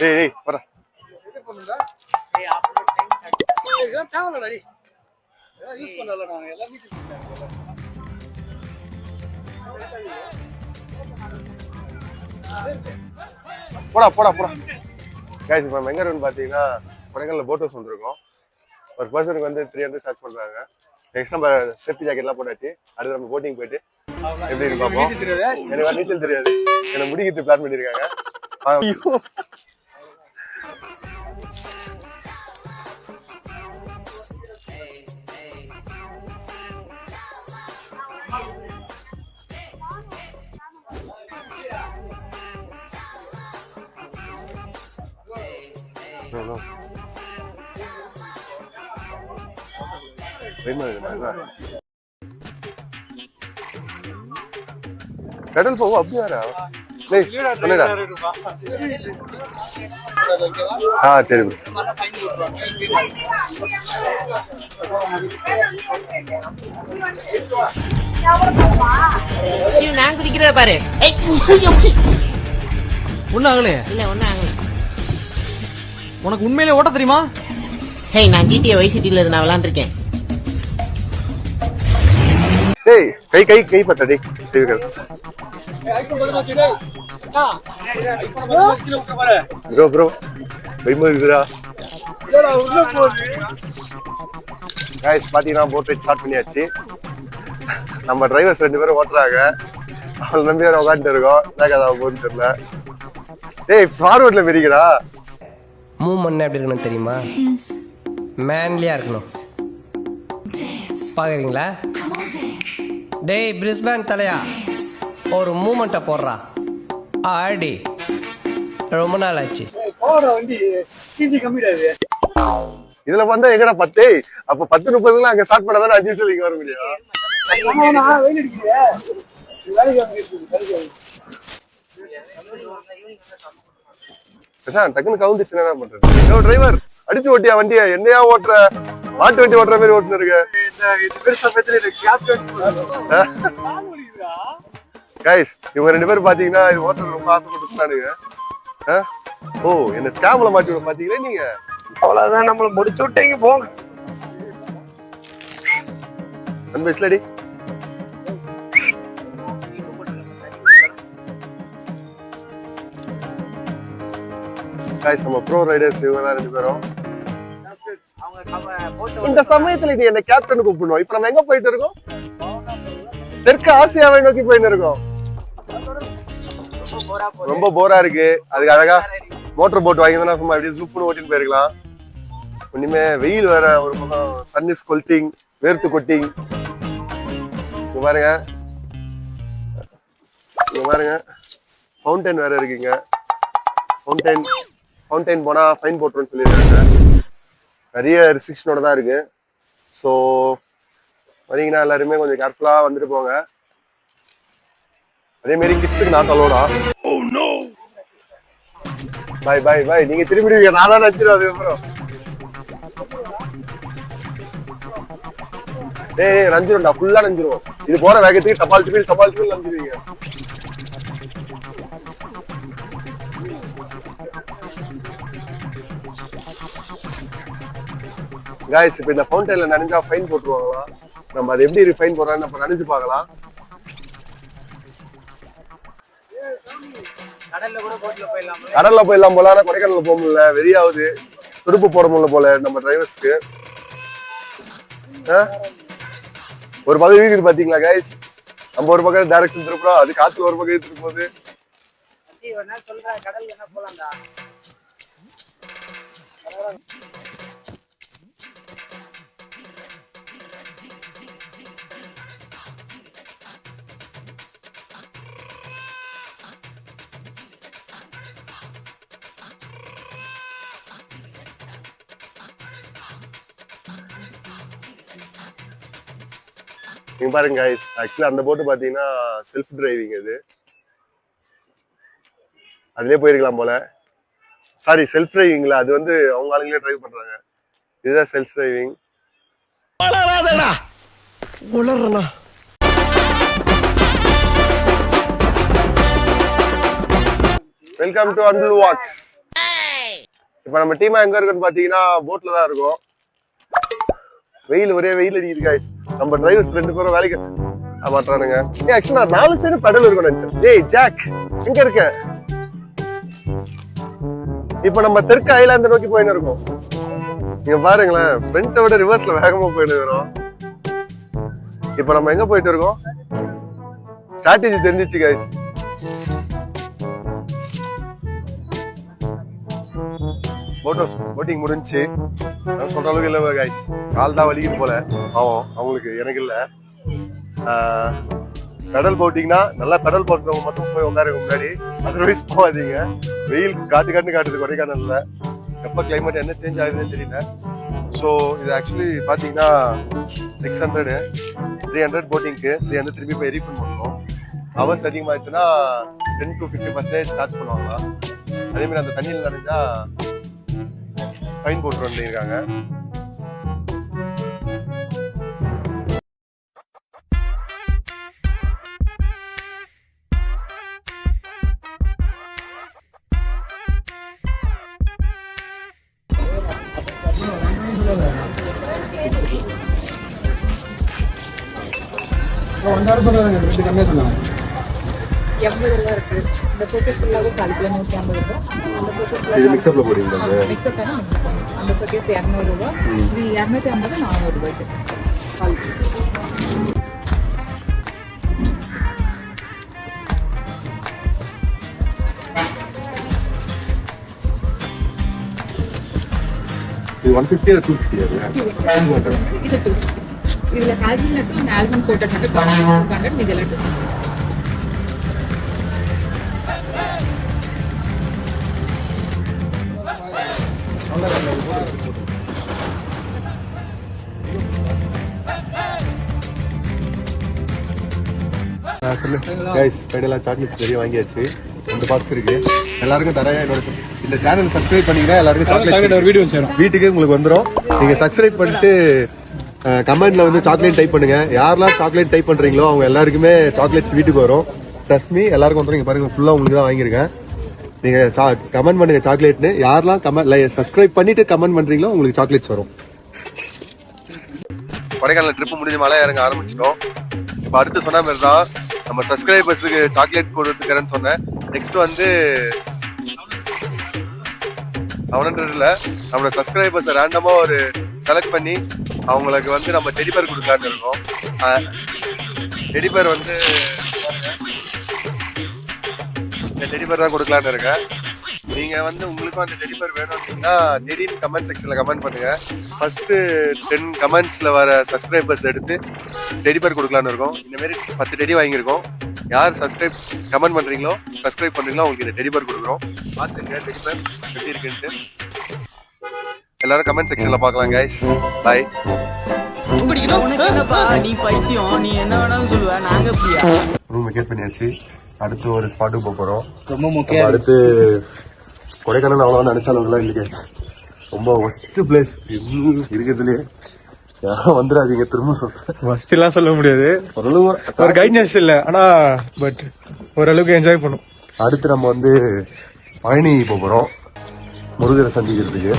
டேய் டேய் வர போடா போடா போடா. கைஸ் இப்போ எங்க இருக்குன்னு பார்த்தீங்கன்னா கொடைக்கானல் போட் ஹவுஸ் வந்துருக்கோம் ஒரு பர்சனுக்கு வந்து த்ரீ ஹண்ட்ரட் சார்ஜ் பண்றாங்க. நெக்ஸ்ட் நம்ம சேஃப்டி ஜாக்கெட்லாம் போட்டாச்சு. அடுத்து நம்ம போட்டிங் போயிட்டு எப்படி இருக்கு பார்ப்போம் எனக்கு நீச்சல் தெரியாது. என்ன முடிக்கிறது பிளான் பண்ணிருக்காங்க No, no. பயமா இருக்கு கடல் போவோம் அப்படியாரா டேய் என்னடா ஆ சரி நான் குதிக்கிறத பாரு ஏய், ஒன்னும் ஆகலையே இல்ல ஒண்ணும் ஆகல உனக்கு உண்மையிலே ஓட்ட தெரியுமா? ஹேய் நான் ஜிடிஏ வைசிட்டில இருந்து நான் விளாண்டுருக்கேன் டேய் கை கை கை பட்ட டேய் கை வை. ப்ரோ ப்ரோ பயமா இருக்குதுடா guys பாத்தீங்கன்னா போட் ரைட் ஸ்டார்ட் பண்ணியாச்சு. நம்ம டிரைவர்ஸ் ரெண்டு பேரும் ஓட்டுறாங்க. அவளை நம்பி வேற உட்காந்துட்டு இருக்கோம் என்ன கதை போகுதுன்னு தெரியல. டேய் ஃபார்வர்ட்ல மிதிக்கிறா. மூவ்மெண்ட் எப்படி இருக்கணும் தெரியுமா? மேன்லியா இருக்கணும். பாக்குறீங்களா டேய் பிரிஸ்பேன் தலையா? ஒரு மூமெண்ட்டை போடுறா. ஆடி. ரொம்ப நாள் ஆச்சு. இதுல வந்தா எங்கடா பத்து அப்ப பத்து முப்பதுக்குலாம் அங்க ஸ்டார்ட் பண்ணாதான் அஞ்சு நிமிஷம் இங்க வர முடியும்? பேசாம டக்குன்னு கவுந்துச்சு என்ன பண்றது? ஏதோ டிரைவர் அடிச்சு ஓட்டியா வண்டிய? என்னையா ஓட்டுற? மாட்டு வண்டி ஓட்டுற மாதிரி ஓட்டுன்னு இருக்க கைஸ் இவங்க ரெண்டு பேரும் பாத்தீங்கன்னா இது ஓட்டுறது ரொம்ப ஆசைப்பட்டு ஆ? ஓ என்ன ஸ்கேம்ல மாட்டி விட பாத்தீங்களா நீங்க? அவ்வளவுதான் நம்மள முடிச்சு விட்டீங்க போங்க. அன்பு காய்ஸ் நம்ம ப்ரோ ரைடர்ஸ் இவங்க தான் ரெண்டு பேரும். இந்த சமயத்துல நீ என்ன கேப்டன் கூப்பிடணும். இப்ப நம்ம எங்க போயிட்டு இருக்கோம்? தெற்கு ஆசியாவை நோக்கி போயிட்டு இருக்கோம். ரொம்ப போரா இருக்கு. அதுக்கு அழகா மோட்டர் போட் வாங்கினா சும்மா அப்படியே சூப்புன்னு ஓட்டின்னு போயிருக்கலாம். ஒண்ணுமே வெயில் வேற ஒரு பக்கம் சன் இஸ் கொல்ட்டிங் வேர்த்து கொட்டிங். இங்க பாருங்க. இங்க பாருங்க. ஃபவுண்டைன் வேற இருக்குங்க ஃபவுண்டைன் ஃபவுண்டைன் போனா ஃபைன் போட்டுருன்னு சொல்லியிருக்காங்க. நிறைய ரெஸ்ட்ரிக்ஷனோட தான் இருக்கு. ஸோ வரீங்கன்னா எல்லாருமே கொஞ்சம் கேர்ஃபுல்லாக வந்துட்டு போங்க. அதே மாதிரி கிட்ஸுக்கு நான் அலோடா பாய் பாய் பாய் நீங்க திரும்பிடுவீங்க நான் தான் நடிச்சிடும் அதுக்கப்புறம். டேய் நஞ்சிரும்டா ஃபுல்லா நஞ்சிரும் இது போற வேகத்துக்கு தபால் டிபில் தபால் டிபில் நஞ்சிருவீங்க காய்ஸ் இப்போ இந்த ஃபவுண்டைன்ல நனைஞ்சா ஃபைன் போட்டுருவாங்களா? நம்ம அதை எப்படி ஃபைன் போடுறான்னு நம்ம நினைச்சு பார்க்கலாம். கடல்ல போயிடலாம் போல ஆனா கொடைக்கானல் போக முடியல. வெறியாவது துடுப்பு போட முடியல போல நம்ம டிரைவர்ஸ்க்கு ஒரு பக்கம் இருக்குது பாத்தீங்களா கைஸ் நம்ம ஒரு பக்கம் டைரக்ஷன் திருப்புறோம் அது காத்து ஒரு பக்கம் திருப்பும் போது நீங்க பாருங்க கைஸ் ஆக்சுவலி அந்த போட்டு பாத்தீங்கன்னா செல்ஃப் டிரைவிங் அது அதுலயே போயிருக்கலாம் போல. சாரி செல்ஃப் டிரைவிங்ல அது வந்து அவங்க ஆளுங்களே டிரைவ் பண்றாங்க. இதுதான் செல்ஃப் டிரைவிங் உளறனா வெல்கம் டு அன்புல் வாக்ஸ் இப்போ நம்ம டீமா எங்க இருக்குன்னு பாத்தீங்கன்னா போட்ல தான் இருக்கோம். வெயில் ஒரே வெயில் அடிக்குது காய்ஸ் நம்ம டிரைவர்ஸ் ரெண்டு பேரும் வேலைக்கு மாட்டானுங்க மாட்றானுங்க ஏ ஆக்சுவலா நாலு சைடு பெடல் இருக்கும் நினைச்சேன். ஏய் ஜாக் எங்க இருக்க? இப்போ நம்ம தெற்கு ஐலாந்து நோக்கி போயின்னு இருக்கோம். நீங்க பாருங்களேன் ஃப்ரண்ட்டை விட ரிவர்ஸ்ல வேகமா போயிட்டு இருக்கிறோம். இப்போ நம்ம எங்க போயிட்டு இருக்கோம்? ஸ்ட்ராட்டஜி தெரிஞ்சிச்சு கைஸ் போட்டோஸ் போட்டிங் முடிஞ்சு. சொல்ற அளவுக்கு இல்லை கைஸ் கால் தான் வலிக்குது போல. ஆமாம் அவங்களுக்கு எனக்கு இல்லை. பெடல் போட்டிங்கன்னா நல்லா பெடல் போட்டவங்க மட்டும் போய் உட்காருங்க முன்னாடி. அதர்வைஸ் போகாதீங்க. வெயில் காட்டு காட்டு காட்டுது கொடைக்கானல்ல. எப்போ கிளைமேட் என்ன சேஞ்ச் ஆகுதுன்னு தெரியல. ஸோ இது ஆக்சுவலி பார்த்தீங்கன்னா சிக்ஸ் ஹண்ட்ரடு த்ரீ ஹண்ட்ரட் போட்டிங்க்கு த்ரீ ஹண்ட்ரட் திரும்பி போய் ரீஃபண்ட் பண்ணணும். Hours அதிகமாகிடுச்சுன்னா ten to fifty percentage charge பண்ணுவாங்களா? அதேமாதிரி அந்த தண்ணியில் நடந்தால் ஃபைன் போட்டு வந்திருக்காங்க. வந்தாலும் சொல்லாதுங்க கம்மியாக சொன்னாங்க. ரூபா இருக்கு. இந்த சோகேஸ் ஃபுல்லாகவே கால் கிலோ நூற்றி ஐம்பது ரூபா. அந்த சோகேஸ் இது மிக்ஸ்அப்ல போடுவீங்களா இது? மிக்ஸ்அப் பண்ணி மிக்ஸ் பண்ணி அந்த சோகேஸ் இரநூறுபா இது இரநூத்தி ஐம்பது நானூறு ரூபாய்க்கு கால் கிலோ இது ஒன் ஃபிஃப்டி டூ ஃபிஃப்டி இது டூ இதில் ஹாஜி நட்டு இந்த ஆல்பம் கோட்டட் நட்டு டூ ஹண்ட்ரட் இதெல்லாம் டூ கைஸ் ஃபைனலாக சாக்லேட்ஸ் நிறைய வாங்கியாச்சு. ரெண்டு பாக்ஸ் இருக்கு. எல்லாருக்கும் தரேன். என்னோட இந்த சேனல் சப்ஸ்கிரைப் பண்ணீங்கன்னா எல்லாருக்கும் சாக்லேட் வீடியோ சேரும் வீட்டுக்கு உங்களுக்கு வந்துடும் நீங்க சப்ஸ்கிரைப் பண்ணிட்டு கமெண்ட்ல வந்து சாக்லேட் டைப் பண்ணுங்க. யாரெல்லாம் சாக்லேட் டைப் பண்றீங்களோ அவங்க எல்லாருக்குமே சாக்லேட்ஸ் வீட்டுக்கு வரும். ட்ரஸ்ட் மீ எல்லாருக்கும் வந்துடும் இங்க பாருங்க ஃபுல்லா உங்களுக்கு தான் வாங்கியிருக்கேன். நீங்க கமெண்ட் பண்ணுங்க சாக்லேட்னு யாரெல்லாம் கமெண்ட் சப்ஸ்கிரைப் பண்ணிட்டு கமெண்ட் பண்றீங்களோ உங்களுக்கு சாக்லேட்ஸ் வரும். கொடைக்கானல் ட்ரிப் முடிஞ்சு மலை இறங்க ஆரம்பிச்சிட்டோம். இப்போ அடுத்து சொன்ன மாதிரி தான் நம்ம சப்ஸ்கிரைபர்ஸுக்கு சாக்லேட் கொடுத்துக்கிறேன்னு சொன்னேன். நெக்ஸ்ட் வந்து செவன் ஹண்ட்ரட்ல நம்மளோட சப்ஸ்கிரைபர்ஸை ரேண்டமா ஒரு செலக்ட் பண்ணி அவங்களுக்கு வந்து நம்ம டெலிபர் கொடுக்கலான்னு இருக்கோம். டெலிபர் வந்து இந்த டெடிபேர் தான் கொடுக்கலான்னு இருக்கேன். நீங்க வந்து உங்களுக்கும் அந்த டெடிபேர் வேணும் அப்படின்னா டெடின்னு கமெண்ட் செக்ஷன்ல கமெண்ட் பண்ணுங்க. ஃபர்ஸ்ட் டென் கமெண்ட்ஸ்ல வர சப்ஸ்கிரைபர்ஸ் எடுத்து டெடிபேர் கொடுக்கலான்னு இருக்கோம். இந்த மாதிரி பத்து டெடி வாங்கியிருக்கோம். யார் சப்ஸ்கிரைப் கமெண்ட் பண்றீங்களோ சப்ஸ்கிரைப் பண்றீங்களோ உங்களுக்கு இந்த டெடிபேர் கொடுக்குறோம். பார்த்துங்க டெடிபேர் எப்படி இருக்குன்ட்டு எல்லாரும் கமெண்ட் செக்ஷன்ல பார்க்கலாம் கைஸ் பாய் நீ பைத்தியம் நீ என்ன வேணாலும் சொல்லுவ நாங்க ரூம் வெக்கேட் பண்ணியாச்சு. அடுத்து ஒரு ஸ்பாட்டுக்கு போக போறோம். ரொம்ப முக்கியம் அடுத்து கொடைக்கானல் அவ்வளோ நினைச்ச அளவுக்குலாம் இல்லைங்க. ரொம்ப ஒஸ்ட் பிளேஸ் இருக்கிறதுலே யாரும் வந்துடாதீங்க திரும்ப சொல்றேன். ஃபர்ஸ்ட் எல்லாம் சொல்ல முடியாது. ஒரு கைட்னஸ் இல்ல ஆனா பட் ஓரளவுக்கு என்ஜாய் பண்ணும். அடுத்து நம்ம வந்து பழனி போக போறோம். முருகரை சந்திக்கிறதுக்கு.